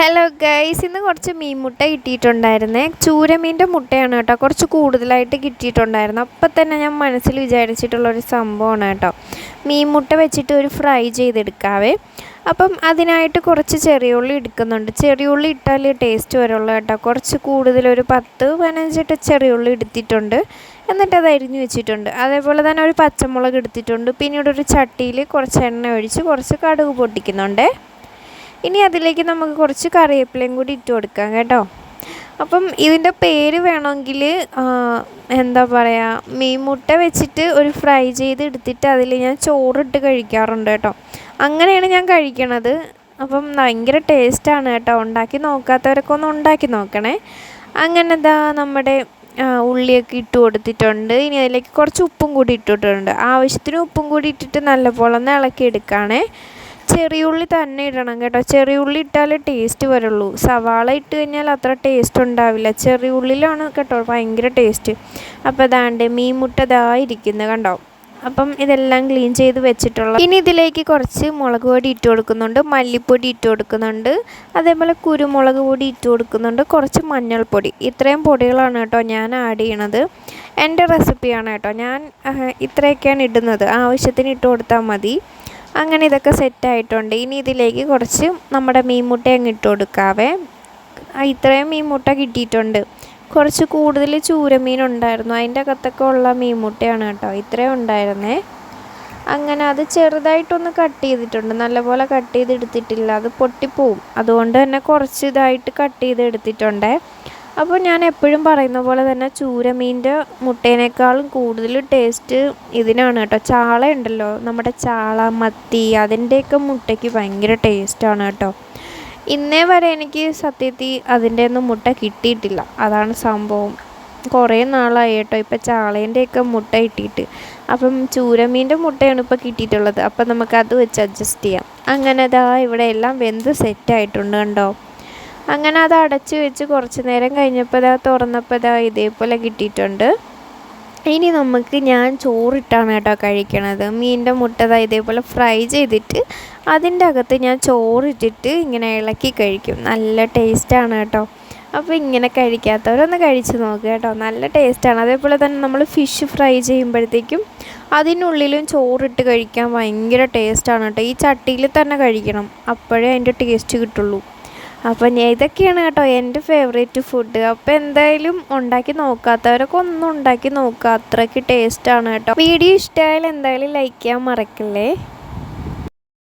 Hello guys ഇന്ന് കുറച്ച് മീൻ മുട്ട കിട്ടിയിട്ടുണ്ടായിരുന്നേ. ചൂരമീന്റെ മുട്ടയാണ് കേട്ടോ. കുറച്ച് കൂടുതലായിട്ട് കിട്ടിയിട്ടുണ്ടായിരുന്നു. അപ്പം തന്നെ ഞാൻ മനസ്സിൽ വിചാരിച്ചിട്ടുള്ളൊരു സംഭവമാണ് കേട്ടോ. മീൻ മുട്ട വെച്ചിട്ട് ഒരു ഫ്രൈ ചെയ്തെടുക്കാവേ. അപ്പം അതിനായിട്ട് കുറച്ച് ചെറിയ ഉള്ളി എടുക്കുന്നുണ്ട്. ചെറിയ ഉള്ളി ഇട്ടാൽ ടേസ്റ്റ് വരുള്ളൂ കേട്ടോ. കുറച്ച് കൂടുതൽ ഒരു പത്ത് പതിനഞ്ചിട്ട് ചെറിയ ഉള്ളി എടുത്തിട്ടുണ്ട്. എന്നിട്ട് അത് അരിഞ്ഞു വെച്ചിട്ടുണ്ട്. അതേപോലെ തന്നെ ഒരു പച്ചമുളക് എടുത്തിട്ടുണ്ട്. പിന്നീട് ഒരു ചട്ടിയിൽ കുറച്ച് എണ്ണ ഒഴിച്ച് കുറച്ച് കടുക് പൊട്ടിക്കുന്നുണ്ടേ. ഇനി അതിലേക്ക് നമുക്ക് കുറച്ച് കറിവേപ്പിലയും കൂടി ഇട്ട് കൊടുക്കാം കേട്ടോ. അപ്പം ഇതിന്റെ പേര് വേണമെങ്കിൽ എന്താ പറയുക മീൻ മുട്ട വെച്ചിട്ട് ഒരു ഫ്രൈ ചെയ്ത് എടുത്തിട്ട് അതിൽ ഞാൻ ചോറിട്ട് കഴിക്കാറുണ്ട് കേട്ടോ. അങ്ങനെയാണ് ഞാൻ കഴിക്കണത്. അപ്പം ഭയങ്കര ടേസ്റ്റാണ് കേട്ടോ. ഉണ്ടാക്കി നോക്കാത്തവരൊക്കെ ഒന്ന് ഉണ്ടാക്കി നോക്കണേ. അങ്ങനെ എന്താ നമ്മുടെ ഉള്ളിയൊക്കെ ഇട്ട് കൊടുത്തിട്ടുണ്ട്. ഇനി അതിലേക്ക് കുറച്ച് ഉപ്പും കൂടി ഇട്ടിട്ടുണ്ട്. ആവശ്യത്തിന് ഉപ്പും കൂടി ഇട്ടിട്ട് നല്ലപോലെ ഒന്ന് ഇളക്കി എടുക്കുകയാണേ ചെറിയുള്ളി തന്നെ ഇടണം കേട്ടോ. ചെറിയുള്ളി ഇട്ടാലേ ടേസ്റ്റ് വരുള്ളൂ. സവാള ഇട്ട് കഴിഞ്ഞാൽ അത്ര ടേസ്റ്റ് ഉണ്ടാവില്ല. ചെറിയുള്ളിലാണ് കേട്ടോ ഭയങ്കര ടേസ്റ്റ് അപ്പോൾ അതാണ്ട് മീൻ മുട്ടതായിരിക്കുന്നത് കണ്ടോ? അപ്പം ഇതെല്ലാം ക്ലീൻ ചെയ്ത് വെച്ചിട്ടുള്ള ഇനി ഇതിലേക്ക് കുറച്ച് മുളക് പൊടി ഇട്ട് കൊടുക്കുന്നുണ്ട്. മല്ലിപ്പൊടി ഇട്ട് കൊടുക്കുന്നുണ്ട്. അതേപോലെ കുരുമുളക് പൊടി ഇട്ട് കൊടുക്കുന്നുണ്ട്. കുറച്ച് മഞ്ഞൾപ്പൊടി. ഇത്രയും പൊടികളാണ് കേട്ടോ ഞാൻ ആഡ് ചെയ്യണത്. എന്റെ റെസിപ്പിയാണ് കേട്ടോ. ഞാൻ ഇത്രയൊക്കെയാണ് ഇടുന്നത്. ആവശ്യത്തിന് ഇട്ട് കൊടുത്താൽ മതി. അങ്ങനെ ഇതൊക്കെ സെറ്റായിട്ടുണ്ട് ഇനി ഇതിലേക്ക് കുറച്ച് നമ്മുടെ മീൻ മുട്ട അങ്ങ് ഇട്ട് കൊടുക്കാവേ. ഇത്രയും മീൻ മുട്ട കിട്ടിയിട്ടുണ്ട്. കുറച്ച് കൂടുതൽ ചൂരമീൻ ഉണ്ടായിരുന്നു. അതിന്റെ അകത്തൊക്കെ ഉള്ള മീൻ മുട്ടയാണ് കേട്ടോ ഇത്രയും ഉണ്ടായിരുന്നേ. അങ്ങനെ അത് ചെറുതായിട്ടൊന്ന് കട്ട് ചെയ്തിട്ടുണ്ട്. നല്ലപോലെ കട്ട് ചെയ്തെടുത്തിട്ടില്ല. അത് പൊട്ടിപ്പോവും. അതുകൊണ്ട് തന്നെ കുറച്ച് ഇതായിട്ട് കട്ട് ചെയ്തെടുത്തിട്ടുണ്ടേ. അപ്പോൾ ഞാൻ എപ്പോഴും പറയുന്ന പോലെ തന്നെ ചൂരമീന്റെ മുട്ടേനേക്കാളും കൂടുതൽ ടേസ്റ്റ് ഇതിനാണ് കേട്ടോ. ചാള ഉണ്ടല്ലോ നമ്മുടെ ചാള മത്തി അതിന്റെയൊക്കെ മുട്ടയ്ക്ക് ഭയങ്കര ടേസ്റ്റാണ് കേട്ടോ. ഇന്നേ വരെ എനിക്ക് സത്യത്തിൽ അതിന്റെ ഒന്നും മുട്ട കിട്ടിയിട്ടില്ല. അതാണ് സംഭവം. കുറേ നാളായി കേട്ടോ ഇപ്പം ചാളേന്റെയൊക്കെ മുട്ട കിട്ടിയിട്ട്. അപ്പം ചൂരമീന്റെ മുട്ടയാണ് ഇപ്പോൾ കിട്ടിയിട്ടുള്ളത്. അപ്പം നമുക്കത് വെച്ച് അഡ്ജസ്റ്റ് ചെയ്യാം. അങ്ങനെ അതാ ഇവിടെ എല്ലാം വെന്ത് സെറ്റായിട്ടുണ്ട് കണ്ടോ. അങ്ങനെ അത് അടച്ചു വെച്ച് കുറച്ച് നേരം കഴിഞ്ഞപ്പോൾ ഇതാ തുറന്നപ്പോൾ ഇതാ ഇതേപോലെ കിട്ടിയിട്ടുണ്ട്. ഇനി നമുക്ക് ഞാൻ ചോറിട്ടാണ് കേട്ടോ കഴിക്കണത്. മീനിന്റെ മുട്ട ഇതേപോലെ ഫ്രൈ ചെയ്തിട്ട് അതിന്റെ അകത്ത് ഞാൻ ചോറിട്ടിട്ട് ഇങ്ങനെ ഇളക്കി കഴിക്കും. നല്ല ടേസ്റ്റാണ് കേട്ടോ. അപ്പോൾ ഇങ്ങനെ കഴിക്കാത്തവരൊന്ന് കഴിച്ച് നോക്കുക കേട്ടോ. നല്ല ടേസ്റ്റാണ്. അതേപോലെ തന്നെ നമ്മൾ ഫിഷ് ഫ്രൈ ചെയ്യുമ്പോഴത്തേക്കും അതിനുള്ളിലും ചോറിട്ട് കഴിക്കാൻ ഭയങ്കര ടേസ്റ്റാണ് കേട്ടോ. ഈ ചട്ടിയിൽ തന്നെ കഴിക്കണം. അപ്പോഴേ അതിന്റെ ടേസ്റ്റ് കിട്ടുള്ളൂ. അപ്പം ഇതൊക്കെയാണ് കേട്ടോ എന്റെ ഫേവറേറ്റ് ഫുഡ് അപ്പം എന്തായാലും ഉണ്ടാക്കി നോക്കാത്തവരൊക്കെ ഒന്നും ഉണ്ടാക്കി നോക്കുക അത്രയ്ക്ക് ടേസ്റ്റാണ് കേട്ടോ. വീഡിയോ ഇഷ്ടമായാലും എന്തായാലും ലൈക്ക് ചെയ്യാൻ മറക്കല്ലേ?